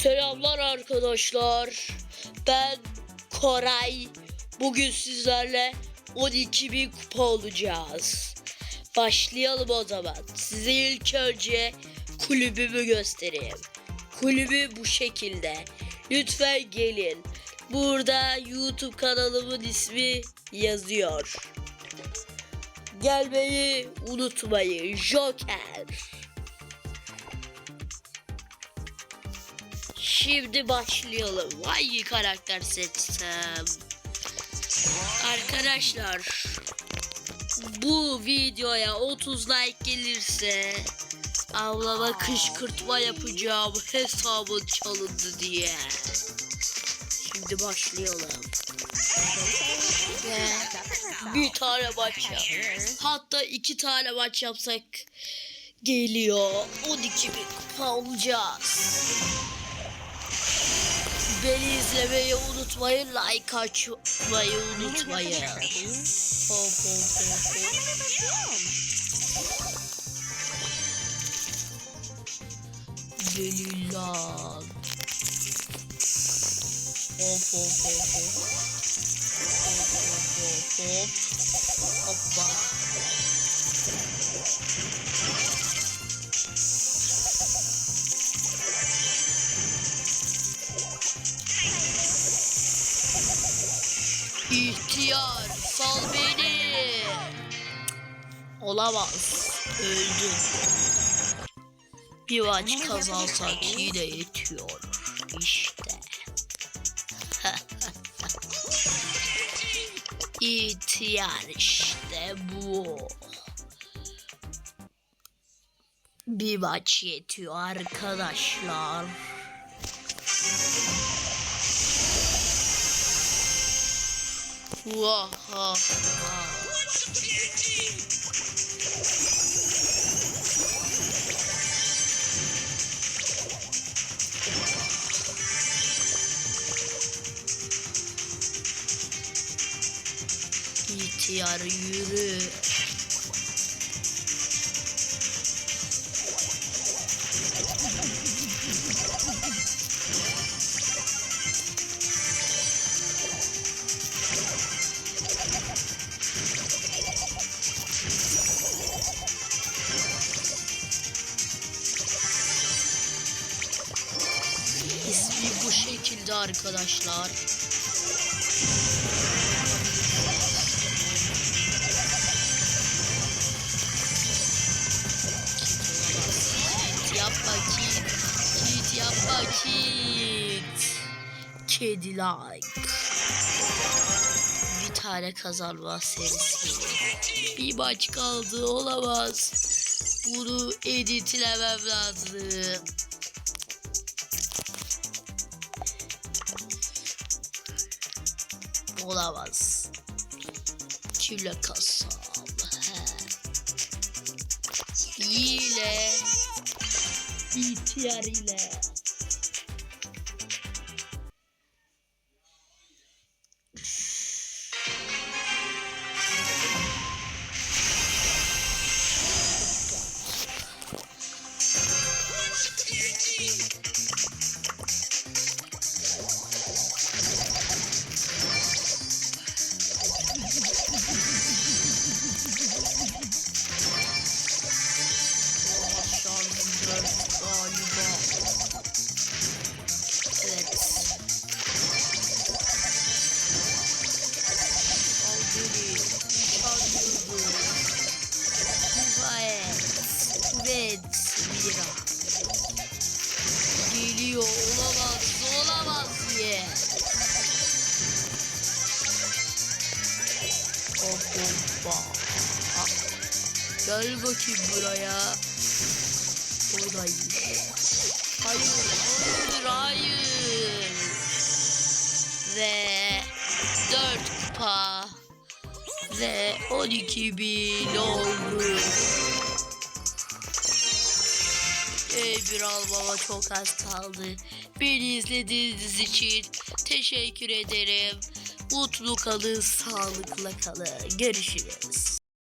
Selamlar arkadaşlar. Ben Koray. Bugün sizlerle 12.000 kupa olacağız. Başlayalım o zaman. Size ilk önce kulübümü göstereyim. Kulübü bu şekilde. Lütfen gelin. Burada YouTube kanalımın ismi yazıyor. Gelmeyi unutmayın. Joker. Şimdi başlayalım. Hangi karakter seçsem? Arkadaşlar bu videoya 30 like gelirse ablama kışkırtma yapacağım hesabın çalındı diye. Şimdi başlayalım. Ve bir tane maç yap. Hatta iki tane maç yapsak geliyor. 12 bin kupa olacağız. Beni izlemeyi unutmayın, like açmayı unutmayın. Hop hop hop hop. Deli lan. Hop hop hop hop. Hop hop hop hop. Hoppa. İhtiyar sal beni. Olamaz. Öldüm. Bir maç kazansak yine yetiyor. İşte. İhtiyar işte bu. Bir maç yetiyor arkadaşlar. うわははいい t るゆる şekilde arkadaşlar. Kit yapma kit. Kit yapma kit. Kedi like. Bir tane kazanma serisi. Bir maç kaldı olamaz. Bunu editlemem lazım. Olamaz. Kile kasam. He. İle. İhtiyar ile. Gel bakayım buraya. Oradaymış. Hayır, hayır, hayır. Ve 4 kupa ve 12 bin oldu. Ee, bir almama çok az kaldı. Beni izlediğiniz için teşekkür ederim. Mutlu kalın, sağlıkla kalın. Görüşürüz.